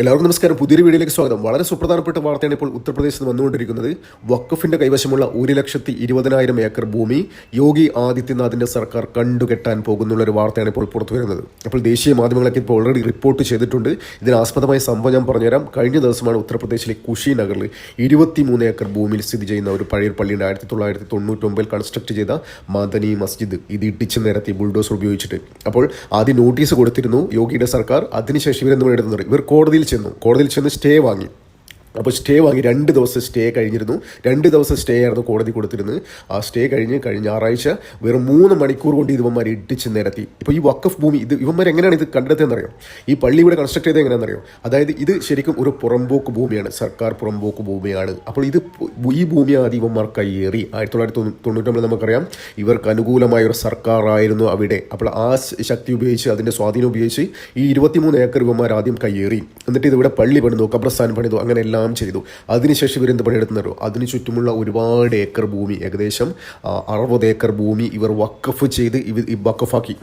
എല്ലാവർക്കും നമസ്കാരം. പുതിയൊരു വീഡിയോയിലേക്ക് സ്വാഗതം. വളരെ സുപ്രധാനപ്പെട്ട വാർത്തയാണ് ഇപ്പോൾ ഉത്തർപ്രദേശിൽ വന്നുകൊണ്ടിരിക്കുന്നത്. വക്കഫിന്റെ കൈവശമുള്ള ഒരു ലക്ഷത്തി ഇരുപതിനായിരം ഏക്കർ ഭൂമി യോഗി ആദിത്യനാഥിന്റെ സർക്കാർ കണ്ടുകെട്ടാൻ പോകുന്നുള്ള ഒരു വാർത്തയാണ് ഇപ്പോൾ പുറത്തു വരുന്നത്. അപ്പോൾ ദേശീയ മാധ്യമങ്ങളൊക്കെ ഇപ്പോൾ ഓൾറെഡി റിപ്പോർട്ട് ചെയ്തിട്ടുണ്ട്. ഇതിനാസ്പദമായ സംഭവം ഞാൻ പറഞ്ഞുതരാം. കഴിഞ്ഞ ദിവസമാണ് ഉത്തർപ്രദേശിലെ കുഷി നഗറിൽ ഇരുപത്തിമൂന്ന് ഏക്കർ ഭൂമിയിൽ സ്ഥിതി ചെയ്യുന്ന ഒരു പഴയ പള്ളിയുടെ ആയിരത്തി തൊള്ളായിരത്തി തൊണ്ണൂറ്റൊമ്പതിൽ കൺസ്ട്രക്ട് ചെയ്ത മദനി മസ്ജിദ്. ഇത് ഇടിച്ച് നിരത്തി ബുൾഡോസർ ഉപയോഗിച്ചിട്ട്. അപ്പോൾ ആദ്യം നോട്ടീസ് കൊടുത്തിരുന്നു യോഗിയുടെ സർക്കാർ. അതിനുശേഷം ഇവരെന്ത് പണിയെടുക്കുന്നത് ഇവർ കോടതിയിൽ ചെന്നു. കോടതിയിൽ ചെന്ന് സ്റ്റേ വാങ്ങി. അപ്പോൾ സ്റ്റേ വാങ്ങി രണ്ട് ദിവസം സ്റ്റേ കഴിഞ്ഞിരുന്നു. രണ്ട് ദിവസം സ്റ്റേ ആയിരുന്നു കോടതി കൊടുത്തിരുന്നത്. ആ സ്റ്റേ കഴിഞ്ഞ് കഴിഞ്ഞ ഞായറാഴ്ച വെറും മൂന്ന് മണിക്കൂർ കൊണ്ട് ഇവന്മാർ ഇടിച്ച് നിരത്തി. ഇപ്പോൾ ഈ വക്കഫ് ഭൂമി ഇത് ഇവന്മാർ എങ്ങനെയാണ് ഇത് കണ്ടെത്തിയെന്നറിയോ ഈ പള്ളി ഇവിടെ കൺസ്ട്രക്ട് ചെയ്തത് എങ്ങനെയാണെന്നറിയോ അതായത് ഇത് ശരിക്കും ഒരു പുറമ്പോക്ക് ഭൂമിയാണ്. സർക്കാർ പുറമ്പോക്ക് ഭൂമിയാണ്. അപ്പോൾ ഇത് ഈ ഭൂമി ആദ്യം ഇവന്മാർ കയ്യേറി. ആയിരത്തി തൊള്ളായിരത്തി തൊണ്ണൂറ്റൊമ്പത് നമുക്കറിയാം. ഇവർക്ക് അനുകൂലമായ ഒരു സർക്കാരായിരുന്നു അവിടെ. അപ്പോൾ ആ ശക്തി ഉപയോഗിച്ച് അതിന്റെ സ്വാധീനം ഉപയോഗിച്ച് ഈ ഇരുപത്തിമൂന്ന് ഏക്കർ ഇവന്മാർ ആദ്യം കയ്യേറി. എന്നിട്ട് ഇതിവിടെ പള്ളി പണിതു കബ്രസ്ഥാൻ പണിതു അങ്ങനെ എല്ലാം ചെയ്തു. അതിനുശേഷം ഇവരെന്ത് പണിയെടുത്തുന്നല്ലോ അതിന് ചുറ്റുമുള്ള ഒരുപാട് ഏക്കർ ഭൂമി ഏകദേശം അറുപത് ഏക്കർ ഭൂമി ഇവർ വക്കഫ് ചെയ്ത് ഇവർ വക്കഫാക്കി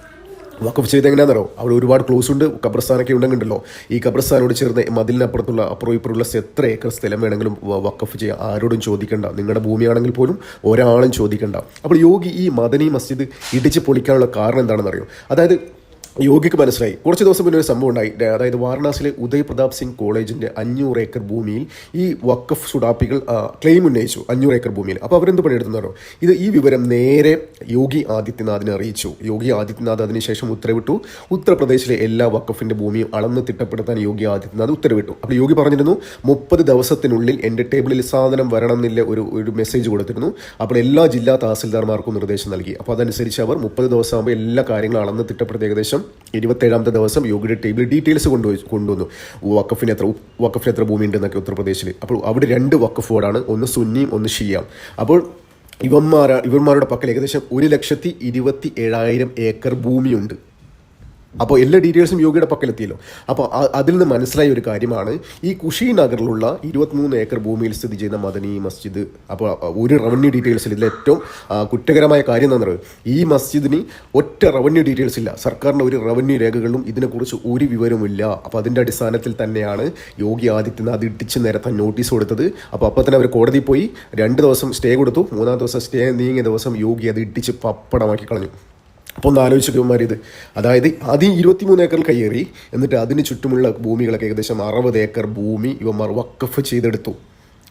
വക്കഫ് ചെയ്ത് എങ്ങനെയാണെന്നറോ അവിടെ ഒരുപാട് ക്ലോസ് ഉണ്ട് കബ്രസ്ഥാനൊക്കെ ഉണ്ടെങ്കിലോ ഈ കബ്രസ്ഥാനോട് ചേർന്ന് മതിലിനപ്പുറത്തുള്ള അപ്പുറം ഇപ്പുറമുള്ള എത്ര ഏക്കർ സ്ഥലം വേണമെങ്കിലും വക്കഫ് ചെയ്യാം. ആരോടും ചോദിക്കണ്ട. നിങ്ങളുടെ ഭൂമിയാണെങ്കിൽ പോലും ഒരാളും ചോദിക്കണ്ട. അപ്പോൾ യോഗി ഈ മദനി മസ്ജിദ് ഇടിച്ച് പൊളിക്കാനുള്ള കാരണം എന്താണെന്നറിയോ? അതായത് യോഗിക്ക് മനസ്സിലായി. കുറച്ച് ദിവസം മുന്നേ ഒരു സംഭവം ഉണ്ടായി. അതായത് വാരണാസിയിലെ ഉദയ് പ്രതാപ് സിംഗ് കോളേജിന്റെ അഞ്ഞൂറ് ഏക്കർ ഭൂമിയിൽ ഈ വക്കഫ് സുഡാപ്പികൾ ക്ലെയിം ഉന്നയിച്ചു അഞ്ഞൂറ് ഏക്കർ ഭൂമിയിൽ. അപ്പോൾ അവരെന്ത് പണിയെടുത്തോ ഇത് ഈ വിവരം നേരെ യോഗി ആദിത്യനാഥിനെ അറിയിച്ചു. യോഗി ആദിത്യനാഥ് അതിനുശേഷം ഉത്തരവിട്ടു. ഉത്തർപ്രദേശിലെ എല്ലാ വക്കഫിന്റെ ഭൂമിയും അളന്ന് തിട്ടപ്പെടുത്താൻ യോഗി ആദിത്യനാഥ് ഉത്തരവിട്ടു. അപ്പോൾ യോഗി പറഞ്ഞിരുന്നു മുപ്പത് ദിവസത്തിനുള്ളിൽ എന്റെ ടേബിളിൽ സാധനം വരണം എന്നില്ല ഒരു ഒരു മെസ്സേജ് കൊടുത്തിരുന്നു. അപ്പോൾ എല്ലാ ജില്ലാ തഹസിൽദാർമാർക്കും നിർദ്ദേശം നൽകി. അപ്പോൾ അതനുസരിച്ച് അവർ മുപ്പത് ദിവസമാകുമ്പോൾ എല്ലാ കാര്യങ്ങളും അളന്ന് തിട്ടപ്പെടുത്തി ഏകദേശം ഇരുപത്തേഴാമത്തെ ദിവസം യോഗിയുടെ ടേബിൾ ഡീറ്റെയിൽസ് കൊണ്ടു കൊണ്ടുവന്നു. വക്കഫിന് എത്ര വക്കഫിന് എത്ര ഭൂമി ഉണ്ടെന്നൊക്കെ ഉത്തർപ്രദേശിൽ അപ്പോൾ അവിടെ രണ്ട് വക്കഫ് ഒന്ന് സുന്നിയും ഒന്ന് ഷിയാം. അപ്പോൾ ഇവന്മാരാ ഇവന്മാരുടെ പക്കൽ ഏകദേശം ഒരു ലക്ഷത്തി ഇരുപത്തി ഏഴായിരം ഏക്കർ ഭൂമിയുണ്ട്. അപ്പോൾ എല്ലാ ഡീറ്റെയിൽസും യോഗിയുടെ പക്കലെത്തിയല്ലോ. അപ്പോൾ അതിൽ നിന്ന് മനസ്സിലായ ഒരു കാര്യമാണ് ഈ കുഷി നഗറിലുള്ള ഇരുപത്തിമൂന്ന് ഏക്കർ ഭൂമിയിൽ സ്ഥിതി ചെയ്യുന്ന മദനി മസ്ജിദ് അപ്പോൾ ഒരു റവന്യൂ ഡീറ്റെയിൽസിൽ ഇതിൽ ഏറ്റവും കുറ്റകരമായ കാര്യം എന്താണെന്ന് പറയുന്നത് ഈ മസ്ജിദിന് ഒറ്റ റവന്യൂ ഡീറ്റെയിൽസ് ഇല്ല. സർക്കാരിന്റെ ഒരു റവന്യൂ രേഖകളിലും ഇതിനെക്കുറിച്ച് ഒരു വിവരവുമില്ല. അപ്പോൾ അതിന്റെ അടിസ്ഥാനത്തിൽ തന്നെയാണ് യോഗി ആദിത്യനാഥ് ഇടിച്ച് നേരത്തെ നോട്ടീസ് കൊടുത്തത്. അപ്പോൾ അപ്പോൾ തന്നെ അവർ കോടതിയിൽ പോയി രണ്ട് ദിവസം സ്റ്റേ കൊടുത്തു. മൂന്നാം ദിവസം സ്റ്റേ നീങ്ങിയ ദിവസം യോഗി അത് ഇടിച്ച് പപ്പടമാക്കി കളഞ്ഞു. അപ്പോൾ ഒന്ന് ആലോചിച്ചവന്മാർ ഇത്. അതായത് ആദ്യം ഇരുപത്തിമൂന്ന് ഏക്കർ കയ്യേറി എന്നിട്ട് അതിന് ചുറ്റുമുള്ള ഭൂമികളൊക്കെ ഏകദേശം അറുപത് ഏക്കർ ഭൂമി ഇവന്മാർ വക്കഫ് ചെയ്തെടുത്തു.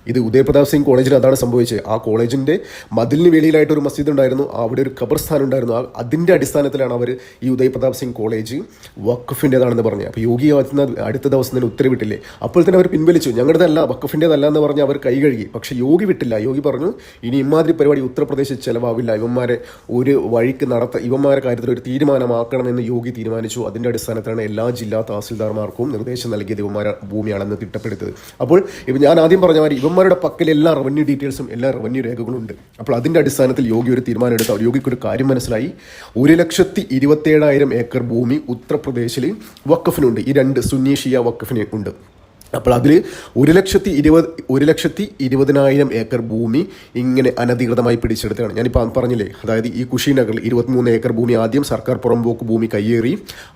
ഇത് ഉദയപ്രതാപ് സിംഗ് കോളേജിൽ അതാണ് സംഭവിച്ചത്. ആ കോളേജിന്റെ മതിലിന് വെളിയിലായിട്ട് ഒരു മസ്ജിദ് ഉണ്ടായിരുന്നു. അവിടെ ഒരു ഖബർസ്ഥാനം ഉണ്ടായിരുന്നു. അതിന്റെ അടിസ്ഥാനത്തിലാണ് അവർ ഈ ഉദയപ്രതാപ് സിംഗ് കോളേജ് വക്കഫിന്റെതാണെന്ന് പറഞ്ഞത്. അപ്പോൾ യോഗി ആദിത്യനാഥ് അടുത്ത ദിവസം തന്നെ ഉത്തരവിട്ടില്ലേ? അപ്പോൾ തന്നെ അവർ പിൻവലിച്ചു. ഞങ്ങളുടെതല്ല വക്കഫിന്റെതല്ല എന്ന് പറഞ്ഞ് അവർ കൈ കഴുകി. പക്ഷേ യോഗി വിട്ടില്ല. യോഗി പറഞ്ഞു ഇനി ഇമാതിരി പരിപാടി ഉത്തർപ്രദേശിൽ ചിലവാവില്ല. ഇവന്മാരെ ഒരു വഴിക്ക് നടത്ത ഇവന്മാരെ കാര്യത്തിൽ ഒരു തീരുമാനമാക്കണമെന്ന് യോഗി തീരുമാനിച്ചു. അതിന്റെ അടിസ്ഥാനത്തിലാണ് എല്ലാ ജില്ലാ തഹസിൽദാർമാർക്കും നിർദ്ദേശം നൽകിയത് ഇവന്മാരെ ഭൂമിയാണെന്ന് തിട്ടപ്പെടുത്തത്. അപ്പോൾ ഇപ്പം ഞാൻ ആദ്യം പറഞ്ഞ മാതിരി ഇവന്മാരുടെ പക്കൽ എല്ലാ റവന്യൂ ഡീറ്റെയിൽസും എല്ലാ റവന്യൂ രേഖകളും ഉണ്ട് അപ്പോൾ അതിന്റെ അടിസ്ഥാനത്തിൽ യോഗി ഒരു തീരുമാനം എടുത്ത യോഗിക്ക് ഒരു കാര്യം മനസ്സിലായി. ഒരു ലക്ഷത്തി ഇരുപത്തേഴായിരം ഏക്കർ ഭൂമി ഉത്തർപ്രദേശിൽ വക്കഫിനുണ്ട് ഈ രണ്ട് സുന്നീഷിയ വക്കഫിന് ഉണ്ട്. അപ്പോൾ അതിൽ ഒരു ലക്ഷത്തി ഇരുപത് ഒരു ലക്ഷത്തി ഇരുപതിനായിരം ഏക്കർ ഭൂമി ഇങ്ങനെ അനധികൃതമായി പിടിച്ചെടുത്താണ് ഞാനിപ്പോൾ പറഞ്ഞില്ലേ അതായത് ഈ കുഷീനഗറിൽ ഇരുപത്തിമൂന്ന് ഏക്കർ ഭൂമി ആദ്യം സർക്കാർ പുറമ്പോക്ക് ഭൂമി കയ്യേറി.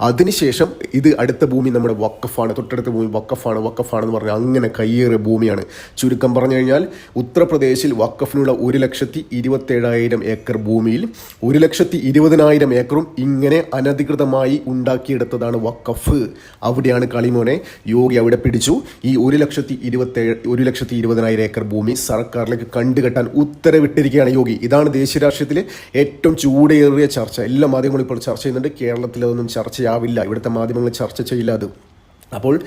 അതിനുശേഷം ഇത് അടുത്ത ഭൂമി നമ്മുടെ വക്കഫാണ് തൊട്ടടുത്ത ഭൂമി വക്കഫാണ് വക്കഫാണെന്ന് പറഞ്ഞാൽ അങ്ങനെ കയ്യേറിയ ഭൂമിയാണ്. ചുരുക്കം പറഞ്ഞു കഴിഞ്ഞാൽ ഉത്തർപ്രദേശിൽ വക്കഫിനുള്ള ഒരു ലക്ഷത്തി ഇരുപത്തേഴായിരം ഏക്കർ ഭൂമിയിൽ ഒരു ലക്ഷത്തി ഇരുപതിനായിരം ഏക്കറും ഇങ്ങനെ അനധികൃതമായി ഉണ്ടാക്കിയെടുത്തതാണ് വക്കഫ് അവിടെയാണ് കളിമോനെ യോഗി അവിടെ പിടിച്ചു. ഈ ഒരു ലക്ഷത്തി ഇരുപത്തേഴ് ഒരു ലക്ഷത്തി ഇരുപതിനായിരം ഏക്കർ ഭൂമി സർക്കാരിലേക്ക് കണ്ടുകെട്ടാൻ ഉത്തരവിട്ടിരിക്കുകയാണ് യോഗി. ഇതാണ് ദേശീയ രാഷ്ട്രീയത്തിലെ ഏറ്റവും ചൂടേറിയ ചർച്ച. എല്ലാ മാധ്യമങ്ങളും ഇപ്പോൾ ചർച്ച ചെയ്യുന്നുണ്ട്. കേരളത്തിലൊന്നും ചർച്ചയാവില്ല. ഇവിടുത്തെ മാധ്യമങ്ങൾ ചർച്ച ചെയ്യില്ല അത്. അപ്പോൾ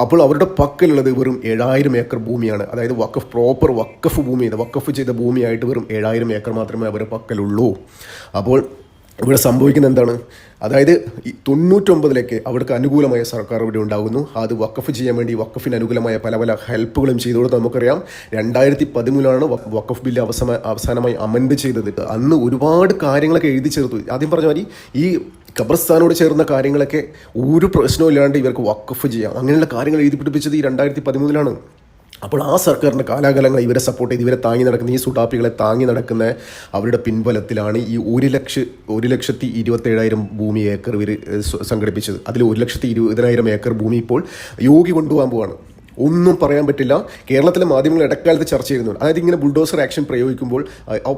അപ്പോൾ അവരുടെ പക്കലുള്ളത് വെറും ഏഴായിരം ഏക്കർ ഭൂമിയാണ്. അതായത് വക്കഫ് പ്രോപ്പർ വക്കഫ് ഭൂമി. വക്കഫ് ചെയ്ത ഭൂമിയായിട്ട് വെറും ഏഴായിരം ഏക്കർ മാത്രമേ അവരുടെ പക്കലുള്ളൂ. അപ്പോൾ ഇവിടെ സംഭവിക്കുന്നത് എന്താണ്? അതായത് തൊണ്ണൂറ്റൊമ്പതിലേക്ക് അവർക്ക് അനുകൂലമായ സർക്കാർ ഇവിടെ ഉണ്ടാകുന്നു. അത് വക്കഫ് ചെയ്യാൻ വേണ്ടി വക്കഫിന് അനുകൂലമായ പല പല ഹെൽപ്പുകളും ചെയ്തു കൊടുത്ത് നമുക്കറിയാം. രണ്ടായിരത്തി പതിമൂന്നിലാണ് വക്കഫ് ബില്ല് അവസാന അവസാനമായി അമെൻഡ് ചെയ്തത്. അന്ന് ഒരുപാട് കാര്യങ്ങളൊക്കെ എഴുതി ചേർത്തു. ആദ്യം പറഞ്ഞ മാതിരി ഈ ഖബർസ്ഥാനോട് ചേർന്ന കാര്യങ്ങളൊക്കെ ഒരു പ്രശ്നവും ഇല്ലാണ്ട് ഇവർക്ക് വക്കഫ് ചെയ്യാം. അങ്ങനെയുള്ള കാര്യങ്ങൾ എഴുതി പിടിപ്പിച്ചത് ഈ രണ്ടായിരത്തി പതിമൂന്നിലാണ് അപ്പോൾ ആ സർക്കാരിന്റെ കാലാകാലങ്ങൾ ഇവരെ സപ്പോർട്ട് ചെയ്ത് ഇവരെ താങ്ങി നടക്കുന്ന ഈ സുഡാപ്പികളെ താങ്ങി നടക്കുന്ന അവരുടെ പിൻബലത്തിലാണ് ഈ ഒരു ലക്ഷ ഒരു ലക്ഷത്തി ഇരുപത്തേഴായിരം ഭൂമി ഏക്കർ ഇവർ സംഘടിപ്പിച്ചത്. അതിൽ ഒരു ലക്ഷത്തി ഇരുപതിനായിരം ഏക്കർ ഭൂമി ഇപ്പോൾ യോഗി കൊണ്ടുപോകാൻ പോവാണ്. ഒന്നും പറയാൻ പറ്റില്ല. കേരളത്തിലെ മാധ്യമങ്ങൾ ഇടക്കാലത്ത് ചർച്ച ചെയ്യുന്നുണ്ട്. അതായത് ഇങ്ങനെ ബുൾഡോസർ ആക്ഷൻ പ്രയോഗിക്കുമ്പോൾ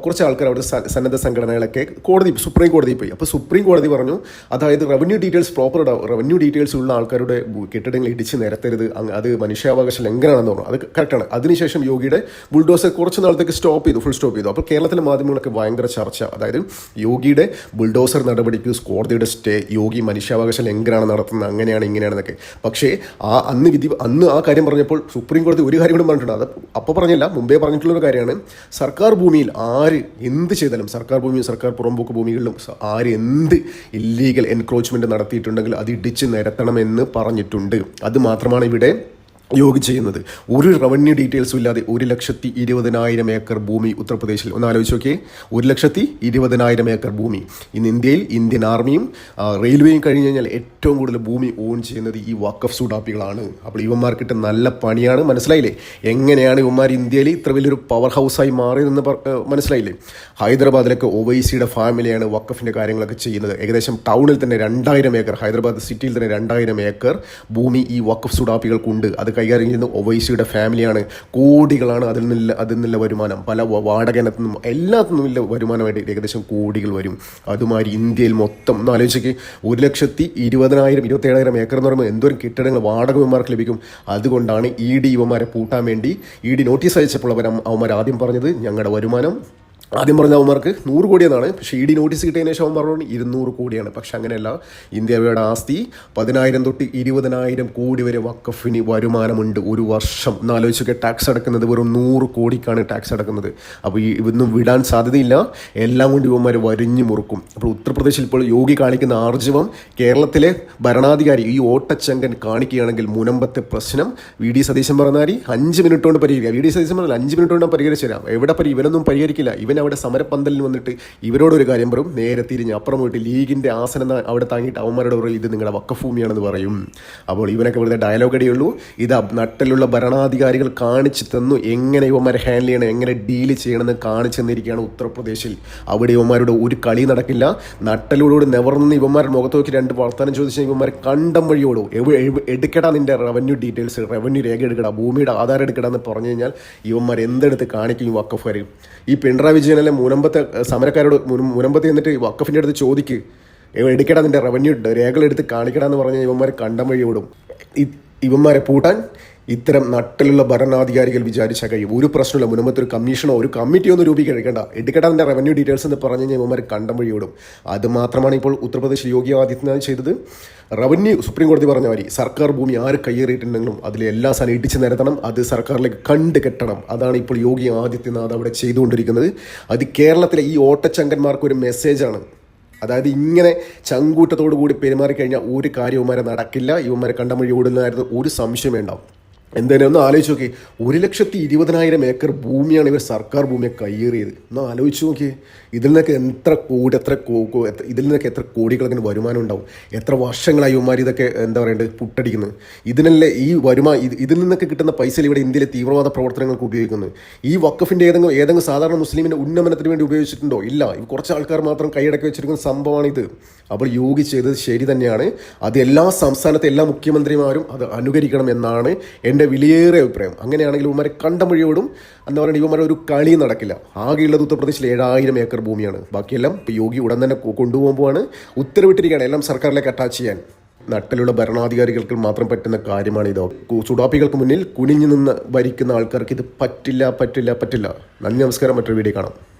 കുറച്ച് ആൾക്കാർ അവിടെ സന്നദ്ധ സംഘടനകളൊക്കെ കോടതി സുപ്രീം കോടതി പോയി. അപ്പോൾ സുപ്രീം കോടതി പറഞ്ഞു അതായത് revenue details proper revenue details ഉള്ള ആൾക്കാരുടെ കെട്ടിടങ്ങൾ ഇടിച്ച് നിരത്തരുത് അത് മനുഷ്യാവകാശ ലംഘനമാണെന്ന് പറഞ്ഞു. അത് കറക്റ്റാണ്. അതിനുശേഷം യോഗിയുടെ ബുൾഡോസർ കുറച്ച് നാളത്തേക്ക് സ്റ്റോപ്പ് ചെയ്തു ഫുൾ സ്റ്റോപ്പ് ചെയ്തു. അപ്പോൾ കേരളത്തിലെ മാധ്യമങ്ങളൊക്കെ ഭയങ്കര ചർച്ച. അതായത് യോഗിയുടെ ബുൾഡോസർ നടപടിക്ക് കോടതിയുടെ സ്റ്റേ യോഗി മനുഷ്യാവകാശ ലംഘനമാണ് നടത്തുന്നത് അങ്ങനെയാണ് ഇങ്ങനെയാണെന്നൊക്കെ. പക്ഷേ ആ അന്ന് വിധി അന്ന് ആ കാര്യം പറഞ്ഞപ്പോൾ സുപ്രീം കോടതി ഒരു കാര്യം കൂടി പറഞ്ഞിട്ടുണ്ട് അത് അപ്പോൾ പറഞ്ഞില്ല മുമ്പേ പറഞ്ഞിട്ടുള്ളൊരു കാര്യമാണ്. സർക്കാർ ഭൂമിയിൽ ആര് എന്ത് ചെയ്താലും സർക്കാർ ഭൂമിയും സർക്കാർ പുറമ്പോക്ക് ഭൂമികളിലും ആര് എന്ത് ഇല്ലീഗൽ എൻക്രോച്ച്മെന്റ് നടത്തിയിട്ടുണ്ടെങ്കിൽ അത് ഇടിച്ച് നിരത്തണമെന്ന് പറഞ്ഞിട്ടുണ്ട്. അത് മാത്രമാണ് ഇവിടെ യോഗി ചെയ്യുന്നത്. ഒരു റവന്യൂ ഡീറ്റെയിൽസും ഇല്ലാതെ ഒരു ലക്ഷത്തി ഇരുപതിനായിരം ഏക്കർ ഭൂമി ഉത്തർപ്രദേശിൽ. ഒന്ന് ആലോചിച്ച് നോക്കിയേ. ഒരു ലക്ഷത്തി ഇരുപതിനായിരം ഏക്കർ ഭൂമി. ഇന്ന് ഇന്ത്യയിൽ ഇന്ത്യൻ ആർമിയും റെയിൽവേയും കഴിഞ്ഞ് കഴിഞ്ഞാൽ ഏറ്റവും കൂടുതൽ ഭൂമി ഓൺ ചെയ്യുന്നത് ഈ വക്കഫ് സൂഡാപ്പികളാണ്. അപ്പോൾ ഇവന്മാർക്കിട്ട് നല്ല പണിയാണ്. മനസ്സിലായില്ലേ? എങ്ങനെയാണ് ഇവന്മാർ ഇന്ത്യയിൽ ഇത്ര വലിയൊരു പവർ ഹൗസായി മാറിയതെന്ന് മനസ്സിലായില്ലേ? ഹൈദരാബാദിലൊക്കെ ഒവൈസിയുടെ ഫാമിലിയാണ് വക്കഫിന്റെ കാര്യങ്ങളൊക്കെ ചെയ്യുന്നത്. ഏകദേശം ടൗണിൽ തന്നെ രണ്ടായിരം ഏക്കർ ഹൈദരാബാദ് സിറ്റിയിൽ തന്നെ രണ്ടായിരം ഏക്കർ ഭൂമി ഈ വക്കഫ് സുഡാപ്പികൾക്കുണ്ട്. അത് കൈകാര്യം ചെയ്യുന്ന ഒവൈസിയുടെ ഫാമിലിയാണ്. കോടികളാണ് അതിൽ നിന്നില്ല അതിൽ നിന്നുള്ള വരുമാനം. പല വാടകനത്തുനിന്നും വാടകനത്തു നിന്നും എല്ലാത്തു നിന്നുള്ള വരുമാനമായിട്ട് ഏകദേശം കോടികൾ വരും. അതുമാതിരി ഇന്ത്യയിൽ മൊത്തം ഒന്ന് ആലോചിക്ക് ഒരു ലക്ഷത്തി ഇരുപതിനായിരം ഇരുപത്തേഴായിരം ഏക്കർ എന്ന് പറയുമ്പോൾ എന്തോരം കെട്ടിടങ്ങൾ വാടക ഇവന്മാർക്ക് ലഭിക്കും. അതുകൊണ്ടാണ് ഇ ഡി ഇവന്മാരെ പൂട്ടാൻ വേണ്ടി ഇ ഡി നോട്ടീസ് അയച്ചപ്പോൾ അവർ അവന്മാർ ആദ്യം പറഞ്ഞത് ഞങ്ങളുടെ വരുമാനം ആദ്യം പറഞ്ഞ അവന്മാർക്ക് നൂറ് കോടി എന്നാണ് പക്ഷേ ഇ ഡി നോട്ടീസ് കിട്ടിയതിന് ശേഷം അവൻ പറഞ്ഞു ഇരുന്നൂറ് കോടിയാണ്. പക്ഷെ അങ്ങനെയല്ല. ഇന്ത്യയുടെ ആസ്തി പതിനായിരം തൊട്ട് ഇരുപതിനായിരം കോടി വരെ വക്കഫിന് വരുമാനമുണ്ട് ഒരു വർഷം. എന്നാലോചിച്ചൊക്കെ ടാക്സ് അടക്കുന്നത് വെറും നൂറ് കോടിക്കാണ് ടാക്സ് അടക്കുന്നത്. അപ്പോൾ ഈ ഇതൊന്നും വിടാൻ സാധ്യതയില്ല. എല്ലാം കൊണ്ട് ഇവന്മാർ വരിഞ്ഞു മുറുക്കും. അപ്പോൾ ഉത്തർപ്രദേശിൽ ഇപ്പോൾ യോഗി കാണിക്കുന്ന ആർജവം കേരളത്തിലെ ഭരണാധികാരി ഈ ഓട്ടച്ചങ്കൻ കാണിക്കുകയാണെങ്കിൽ മുനമ്പത്തെ പ്രശ്നം. വി ഡി സതീശൻ പറഞ്ഞാൽ അഞ്ച് മിനിറ്റ് കൊണ്ട് പരിഹരിക്കുക വി ഡി സതീശൻ പറഞ്ഞാൽ അഞ്ച് മിനിറ്റ് കൊണ്ട് പരിഹരിച്ചു തരാം എവിടെ പരി ഇവനൊന്നും പരിഹരിക്കില്ല. ഇവൻ അവിടെ സമരപ്പന്തലിൽ വന്നിട്ട് ഇവരോടൊരു കാര്യം പറയും. നേരെ തിരിഞ്ഞ് അപ്പുറം പോയിട്ട് ലീഗിന്റെ ആസനം അവിടെ താങ്ങിയിട്ട് അവന്മാരുടെ പറയും ഇത് നിങ്ങളുടെ വക്കഭൂമിയാണെന്ന് പറയും. അപ്പോൾ ഇവനൊക്കെ വെറുതെ ഡയലോഗ് അടിയുള്ളൂ ഇത് നട്ടിലുള്ള ഭരണാധികാരികൾ കാണിച്ചു തന്നു. എങ്ങനെ ഇവന്മാരെ ഹാൻഡിൽ ചെയ്യണം എങ്ങനെ ഡീൽ ചെയ്യണമെന്ന് കാണിച്ചു തന്നിരിക്കുകയാണ് ഉത്തർപ്രദേശിൽ. അവിടെ ഇവന്മാരുടെ ഒരു കളി നടക്കില്ല. നട്ടലോടുകൂടി നിവർന്ന് ഇവന്മാരുടെ മുഖത്ത് നോക്കി രണ്ട് വർത്തമാനം ചോദിച്ചാൽ ഇവന്മാരെ കണ്ടം വഴിയോടും. എടുക്കടാ നിന്റെ റവന്യൂ ഡീറ്റെയിൽസ് റവന്യൂ രേഖ എടുക്കടാ ഭൂമിയുടെ ആധാരം എടുക്കടാ എന്ന് പറഞ്ഞു കഴിഞ്ഞാൽ ഇവന്മാർ എന്തെടുത്ത് കാണിക്കും ഈ വക്കഫുകാർ ഈ പിണറായി വിജയനല്ലേ മുനമ്പത്തെ സമരക്കാരോട് മുനമ്പത്തെ എന്നിട്ട് വക്കഫിന്റെ അടുത്ത് ചോദിക്ക്. എടുക്കടാ നിന്റെ റവന്യൂ രേഖകളെടുത്ത് എടുത്ത് കാണിക്കടാ എന്ന് പറഞ്ഞാൽ ഇവന്മാർ കണ്ടം വഴി വിടും ഇവന്മാരെ പൂട്ടാൻ ഇത്തരം നട്ടിലുള്ള ഭരണാധികാരികൾ വിചാരിച്ചാൽ കഴിയും. ഒരു പ്രശ്നമില്ല. മുൻപത്തെ ഒരു കമ്മീഷനോ ഒരു കമ്മിറ്റിയോ ഒന്ന് രൂപീകരിക്കേണ്ട എടുക്കേണ്ടതിന്റെ റവന്യൂ ഡീറ്റെയിൽസ് എന്ന് പറഞ്ഞു കഴിഞ്ഞാൽ ഇവന്മാർ കണ്ടം വഴിയോടും അത് മാത്രമാണ് ഇപ്പോൾ ഉത്തർപ്രദേശ് യോഗി ആദിത്യനാഥ് ചെയ്തത്. റവന്യൂ സുപ്രീം കോടതി പറഞ്ഞ മാതിരി സർക്കാർ ഭൂമി ആര് കയ്യേറിയിട്ടുണ്ടെങ്കിലും അതിലെ എല്ലാ സാധനം ഇടിച്ച് നിരത്തണം. അത് സർക്കാരിലേക്ക് കണ്ട് കെട്ടണം. അതാണ് ഇപ്പോൾ യോഗി ആദിത്യനാഥ് അവിടെ ചെയ്തുകൊണ്ടിരിക്കുന്നത്. അത് കേരളത്തിലെ ഈ ഓട്ടച്ചങ്കന്മാർക്ക് ഒരു മെസ്സേജാണ് അതായത് ഇങ്ങനെ ചങ്കൂട്ടത്തോടു കൂടി പെരുമാറി കഴിഞ്ഞാൽ ഒരു കാര്യവുമാരെ നടക്കില്ല. ഇവന്മാരെ കണ്ടമൊഴി ഓടുന്നതായിരുന്നു. ഒരു സംശയം വേണ്ട എന്തായാലും ഒന്ന് ആലോചിച്ച് നോക്കി. ഒരു ലക്ഷത്തി ഇരുപതിനായിരം ഏക്കർ ഭൂമിയാണ് ഇവർ സർക്കാർ ഭൂമിയെ കയ്യേറിയത്. ഒന്ന് ആലോചിച്ച് നോക്കി. ഇതിൽ നിന്നൊക്കെ എത്ര കോടി എത്ര ഇതിൽ നിന്നൊക്കെ എത്ര കോടികളങ്ങനെ വരുമാനം ഉണ്ടാവും? എത്ര വർഷങ്ങളായി ഇവന്മാർ ഇതൊക്കെ എന്താ പറയേണ്ടത് പുട്ടടിക്കുന്നത് ഇതിനല്ലേ ഈ വരുമാ ഇത് ഇതിൽ നിന്നൊക്കെ കിട്ടുന്ന പൈസ ഇവിടെ ഇന്ത്യയിലെ തീവ്രവാദ പ്രവർത്തനങ്ങൾക്ക് ഉപയോഗിക്കുന്നത്? ഈ വക്കഫിന്റെ ഏതെങ്കിലും ഏതെങ്കിലും സാധാരണ മുസ്ലിമിന്റെ ഉന്നമനത്തിന് വേണ്ടി ഉപയോഗിച്ചിട്ടുണ്ടോ? ഇല്ല. കുറച്ച് ആൾക്കാർ മാത്രം കൈയടക്കി വെച്ചിരിക്കുന്ന സംഭവമാണിത്. അപ്പോൾ യോഗി ചെയ്തത് ശരി തന്നെയാണ്. അത് എല്ലാ സംസ്ഥാനത്തെ എല്ലാ മുഖ്യമന്ത്രിമാരും അത് അനുകരിക്കണം എന്നാണ് എന്റെ വിലയേറിയ അഭിപ്രായം. അങ്ങനെയാണെങ്കിൽ ഇവന്മാരെ കണ്ട മൊഴിയോടും എന്ന് പറയുന്നത് ഇവന്മാരെ ഒരു കളി നടക്കില്ല. ആകെയുള്ളത് ഉത്തർപ്രദേശിൽ ഏഴായിരം ഏക്കർ ഭൂമിയാണ്. ബാക്കിയെല്ലാം ഇപ്പോൾ യോഗി ഉടൻ തന്നെ കൊണ്ടുപോകുമ്പോഴാണ് ഉത്തരവിട്ടിരിക്കുകയാണ്. എല്ലാം സർക്കാരിലേക്ക് അറ്റാച്ച് ചെയ്യാൻ. നട്ടിലുള്ള ഭരണാധികാരികൾക്ക് മാത്രം പറ്റുന്ന കാര്യമാണ് ഇത്. സുഡാപ്പികൾക്ക് മുന്നിൽ കുനിഞ്ഞു നിന്ന് ഭരിക്കുന്ന ആൾക്കാർക്ക് ഇത് പറ്റില്ല പറ്റില്ല പറ്റില്ല. നന്ദി നമസ്കാരം. മറ്റൊരു വീഡിയോ കാണാം.